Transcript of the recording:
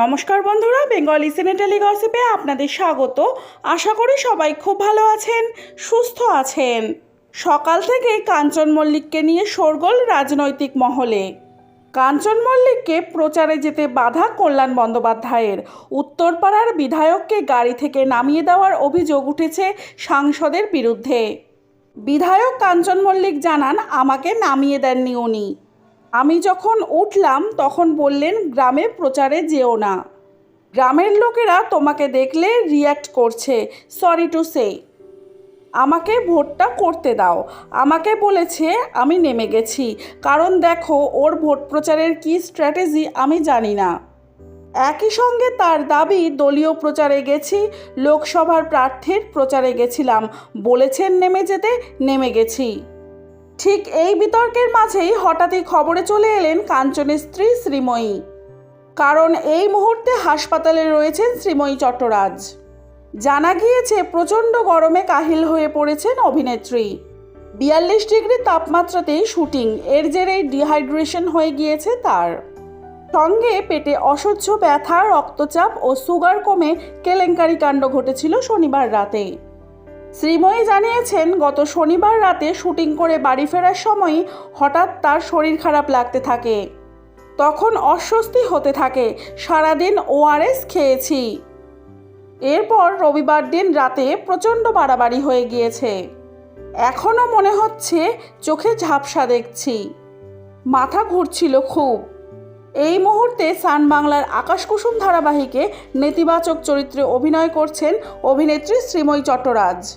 নমস্কার বন্ধুরা বেঙ্গলি সিনেটালি গসিপে আপনাদের স্বাগত। আশা করি সবাই খুব ভালো আছেন, সুস্থ আছেন। সকাল থেকে কাঞ্চন মল্লিককে নিয়ে শোরগোল রাজনৈতিক মহলে। কাঞ্চন মল্লিককে প্রচারে যেতে বাধা কল্যাণ বন্দ্যোপাধ্যায়ের। উত্তরপাড়ার বিধায়ককে গাড়ি থেকে নামিয়ে দেওয়ার অভিযোগ উঠেছে সাংসদের বিরুদ্ধে। বিধায়ক কাঞ্চন মল্লিক জানান, আমাকে নামিয়ে দেননি উনি। আমি যখন উঠলাম, তখন বললেন, গ্রামে প্রচারে যেও না। গ্রামের লোকেরা তোমাকে দেখলে রিয়্যাক্ট করছে। সরি টু সে আমাকে ভোটটা করতে দাও। আমাকে বলেছে, আমি নেমে গেছি। কারণ দেখো, ওর ভোট প্রচারের কী স্ট্র্যাটেজি আমি জানি না। একই সঙ্গে তার দাবি, দলীয় প্রচারে গেছি, লোকসভার প্রার্থীর প্রচারে গেছিলাম। বলেছেন নেমে যেতে, নেমে গেছি। ঠিক এই বিতর্কের মাঝেই হঠাৎই খবরে চলে এলেন কাঞ্চনের স্ত্রী শ্রীময়ী। কারণ এই মুহূর্তে হাসপাতালে রয়েছেন শ্রীময়ী চট্টরাজ। জানা গিয়েছে, প্রচণ্ড গরমে কাহিল হয়ে পড়েছেন অভিনেত্রী। বিয়াল্লিশ ডিগ্রি তাপমাত্রাতেই শুটিং, এর জেরেই ডিহাইড্রেশন হয়ে গিয়েছে তার। সঙ্গে পেটে অসহ্য ব্যথা, রক্তচাপ ও সুগার কমে কেলেঙ্কারি কাণ্ড ঘটেছিল শনিবার রাতে। শ্রীময়ী জানিয়েছেন, গত শনিবার রাতে শুটিং করে বাড়ি ফেরার সময় হঠাৎ তার শরীর খারাপ লাগতে থাকে। তখন অস্বস্তি হতে থাকে, সারাদিন ওআরএস খেয়েছি। এরপর রবিবার দিন রাতে প্রচণ্ড বাড়াবাড়ি হয়ে গিয়েছে। এখনও মনে হচ্ছে চোখে ঝাপসা দেখছি। মাথা ঘুরছিল খুব। এই মুহূর্তে সান বাংলার আকাশ কুসুম ধারাবাহিকে নেতিবাচক চরিত্রে অভিনয় করছেন অভিনেত্রী শ্রীময়ী চট্টরাজ।